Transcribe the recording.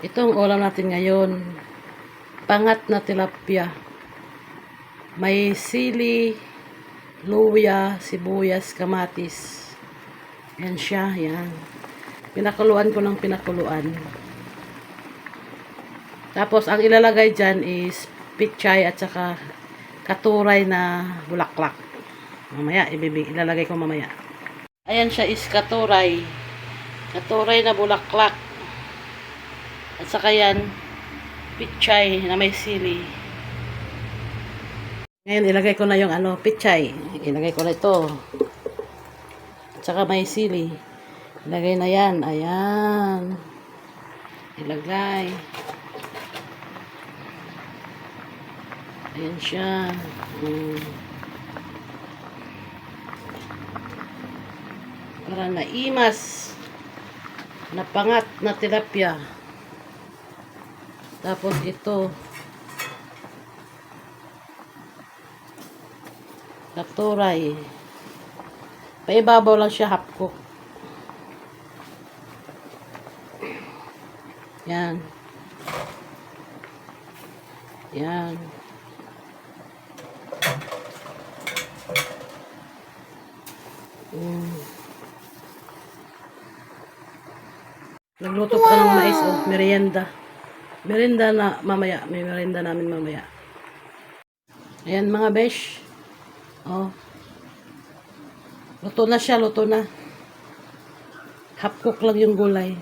Ito ang ulam natin ngayon. Pangat na tilapia. May sili, luya, sibuyas, kamatis. Yan siya, yan. Pinakuluan ko ng pinakuluan. Tapos, ang ilalagay dyan is pichay at saka katuray na bulaklak. Mamaya, ibibig, ilalagay ko mamaya. Ayan siya is katuray. Katuray na bulaklak. At saka yan, pichay na may sili. Ngayon, ilagay ko na yung ano, pichay. Ilagay ko na ito. At saka may sili. Ilagay na yan. Ayan. Ilagay. Ayan siya. Mm. Para naimas. Napangat na tilapia. Tapos ito. Katuray. Paibabaw lang siya half cook. Yan. Yan. Mm. Nagluto pa ng mais o merienda. Merienda na mamaya. May merienda namin mamaya. Ayan mga besh. Oh. Luto na siya, luto na. Half cook lang yung gulay.